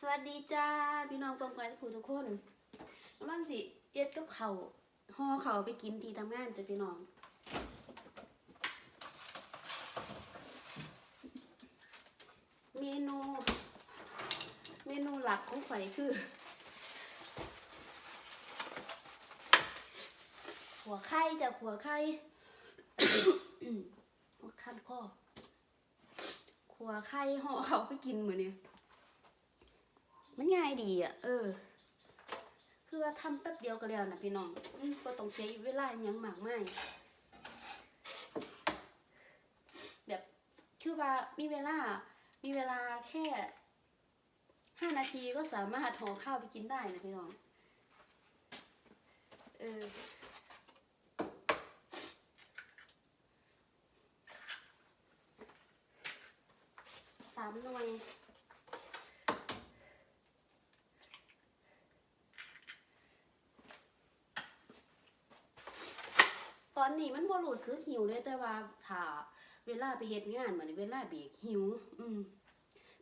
สวัสดีจ้าพี่น้องกองกอยทุกทุกคนกำลังสิเอ็ดกับเขาห่อเขาไปกินทีทำงานจ้ะพี่น้องเมนูเมนูหลักของข่อยคือหัวไข่จ้ะหัวไข่หัวขั้นข้อหัวไข่ห่อเขาไปกินเหมือนเนี่ย มันง่ายดีอะ เออ คือว่าทำแป๊บเดียวก็แล้วนะพี่น้องก็ต้องเสียเวลาหยังมากมายแบบคือว่ามีเวลา มีเวลาแค่ห้านาทีก็สามารถห่อข้าวไปกินได้นะพี่น้อง เออสามหน่วย อนนี้มันบ่รู้สึกหิวเลยแต่ว่าถ้าเวลาไปเฮ็ดงานมื้อนี้เวลาเบรกหิว อืม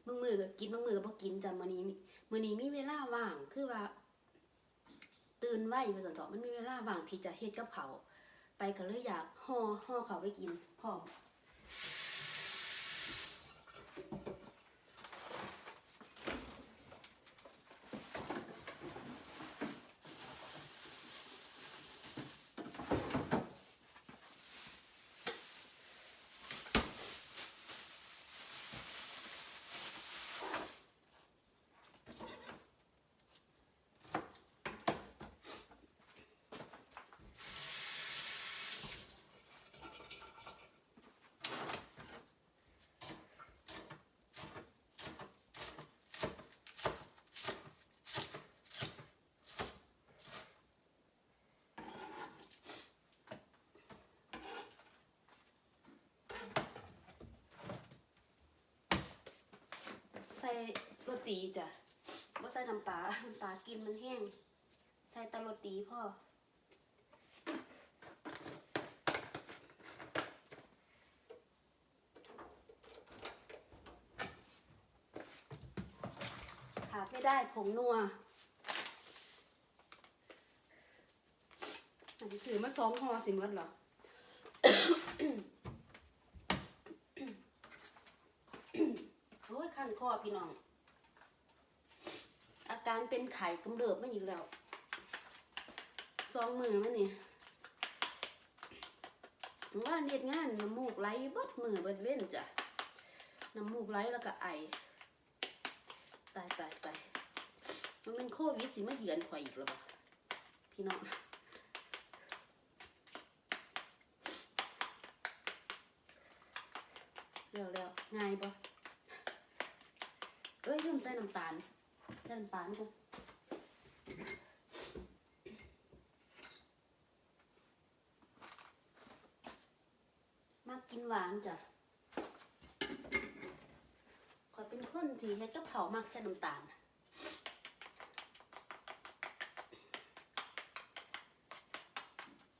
บางมื้อก็กินบางมื้อก็บ่กินจ้ะมื้อนี้มื้อนี้มีเวลาว่างคือว่า ตื่นไวว่าซั่นเถาะมันมีเวลาว่างที่จะเฮ็ดกับเขาวไปก็เลยอยากห่อห่อเขาวไปกินพร้อม ใส่ โรตีจ้ะว่าใส่น้ำปลาน้ำปลากินมันแห้ง ใส่ตะโรตีพ่อขาดไม่ได้ผงนัวอันนี้ซื้อมาสองห่อสิมดเหรอโอ้ยคันคอพี่น้อง อาการเป็นไข่กำเริบมาอีกแล้วสองมือมันนี่ว่าเน็ดงานน้ำมูกไหลเบิดมือเบิดเว้นจ้ะน้ำมูกไหลแล้วก็ไอตายตายตายมันเป็นโควิดสิมาเยือนข่อยอีกแล้วบ่พี่น้องเร็วเร็วๆง่ายปะเอ้ยลืมใส่น้ำตาล ใส่น้ำตาลกูมากินหวานจ้ะขอยเป็นคนที่เฮ็ดกับเขามักใส่น้ำตาล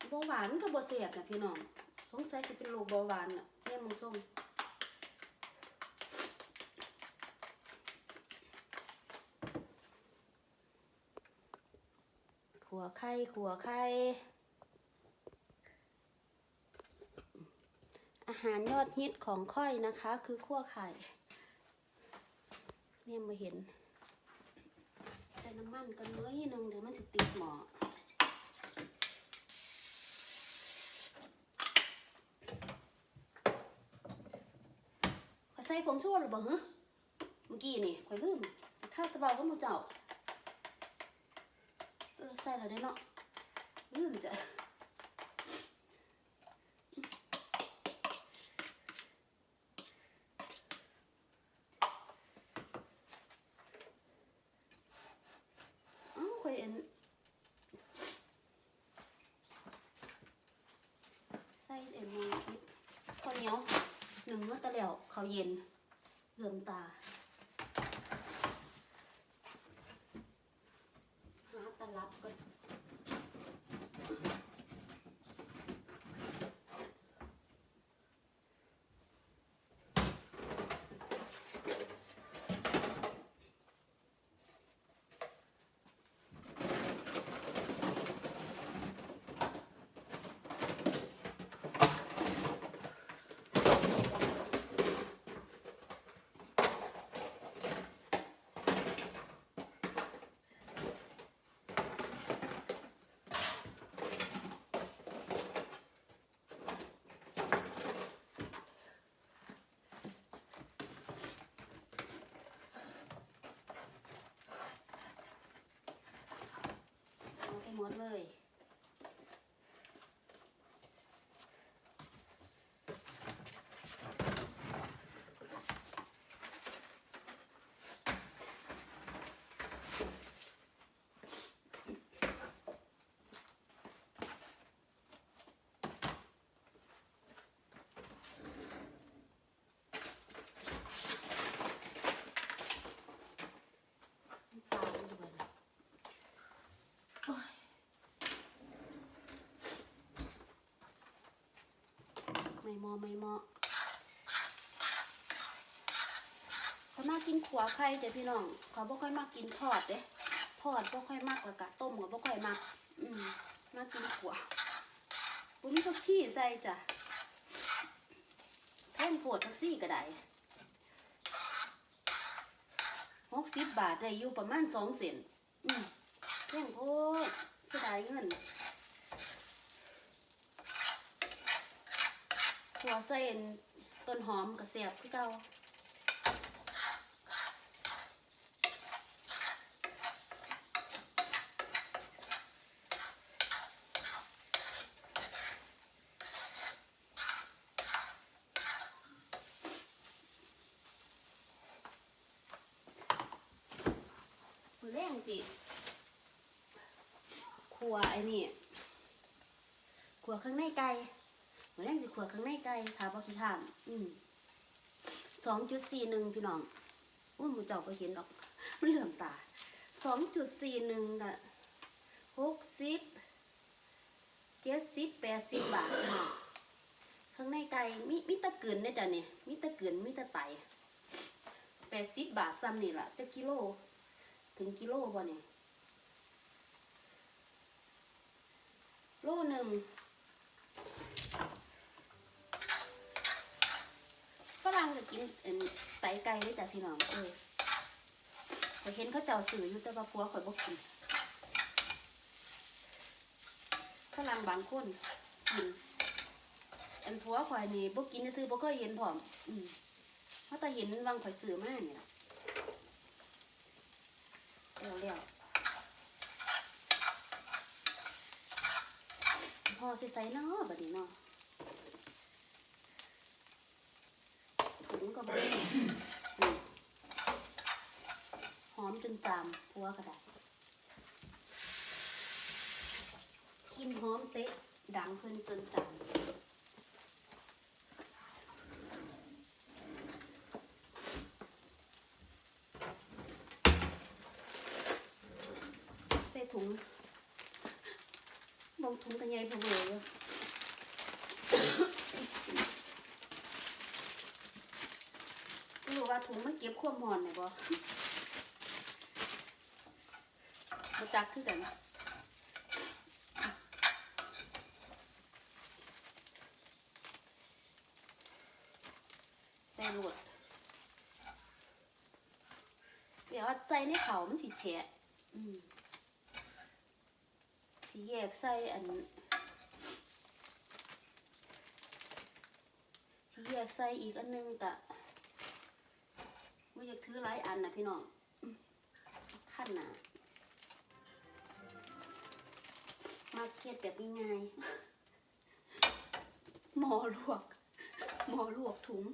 เบาหวานก็บ่เสียบนะพี่น้อง สงสัยจะเป็นโรคเบาหวานอะเนี่ยมึงส่ง ขัวไข่ขัวไข่อาหารยอดฮิตของค่อยนะคะ คือขั่วไข่เนี่ยมาเห็นใส่น้ำมันกันน้อยนึงเดี๋ยวมันสิติดหมอขอใส่ผงชูรสหรือเปล่าฮะเมื่อกี้นี่ข่อยลืมข้าวตะเบาก็มูเจ้า ใส่แล้วได้เนาะลืมจ้ะเอ้าข่อยเอ็นใส่เอ็นมาคิดข้าวเหนียวหนึ่งเมื้อตะแล้วข้าเย็นเหลื่อมตา หาตลับก่ หมดเลย ไม่เหมอไม่เหมอเขามากินขัวไข่เจ้พี่น้องเขาบ่ค่อยมากินทอดเด้ทอดบ่ค่อยมักแล้วก็ต้มก็บ่ค่อยมักอืมมากินขัวปุ้นผักชีใส่จ้ะแพงโปวดแท็กซี่ก็ได้หกสิบบาทได้อยู่ประมาณสองเซนอืมแพงโพดเสียดายเงิน หัวเส้นต้นหอมกระเสียบคือเก่ามือแรงสิขัวไอ้นี่ขัวข้างในไก่ มือแรงสิขัวข้างในไก่ทาบอขี้ข้านอืมสองจุดสี่หนึ่งพี่น้องอุ้ยมือเจ้าก็เห็นดอก มันเหลื่อมตาสองจุดสี่หนึ่งกะหกสิบเจ็ดสิบแปดสิบบาทพี่น้องข้างในไก่มีมีตะกึนเนี่ยจ้ะเนี่ยมีตะกึนมีตะไตแปดสิบบาทซ้ำนี่ละจะกิโล ถึงกิโลบ่เนี่ยโลหนึ่ง ฝรั่งจะกินเอ็นไตไก่ได้จากพี่น้องเออข่อยเห็นเขาเจ้าสื่ออยู่แต่ว่าพัวข่อยบ่กินฝรั่งบางคนกินอันพัวข่อยนี่บ่กินซื้อบ่เคยเห็นพร้อม อืมเพราะแต่เห็นวางข่อยซื้อมาเนี่ยเร็วเร็วพอสิใส่เนาะบัดนี้เนาะ ถุงก็บ่ได้หอมจนจามพัวก็ได้กินหอมเตะดังขึ้นจนจามใส่ถุงมองถุงกันใหญ่พอเบอเลยไม่ รู้ว่าถุงมันเก็บความร้อนไหนบ่มาจักคือกันใส่หลดเดี๋ยวว่าใจในเขามันสิแฉะอืมสิแยกใส่อันสิแยกใส่อีกอันหนึงกะ ว่าอถือหลายอันนะพี่น้องขั้นหนามาเก็ตแบบง่ายๆหมอลวก หมอลวกถุง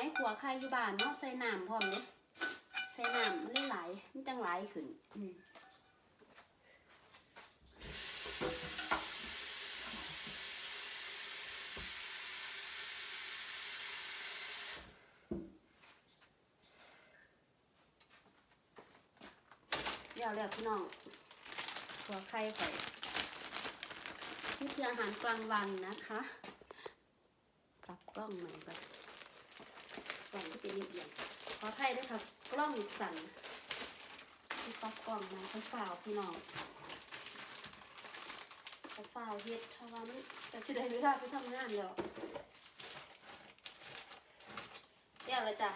สมัยขัวไข่อยู่บ้านเนาะใส่น้ำพร้อมเด้ใส่น้ำมันเลยไหลมันจังไหลขึ้นเดี๋ยวแล้วพี่น้องขัวไข่ข่อยนี่คืออาหารกลางวันนะคะ ปรับกล้องใหม่ก่อน กล่องที่เป็นเอียงขอไทยด้วยครับกล้องสั่นที่ป๊อปกล่องมาเขาฝ่าวพี่น้องเขาฝ่าวเฮ็ดเพราว่ามันแต่สิได้เวลาไปทำงานแล้วเรียกอะไรจ้ะ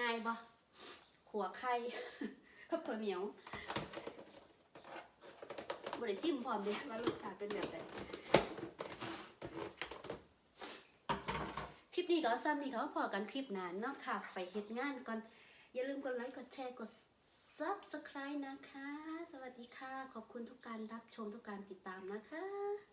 ง่ายปะขัวไข่กับข้าวเหนียวบ่ได้ซิมพร้อมเด้ว่ารสชาติเป็นแบบใดคลิป นี้ก็ซ้ำนี่เขาพอกันคลิปหนานเนาะค่ะ ไปเฮ็ดงานก่อน อย่าลืมกดไลค์ กดแชร์ กด Subscribe นะคะ สวัสดีค่ะ ขอบคุณทุกการรับชมทุกการติดตามนะคะ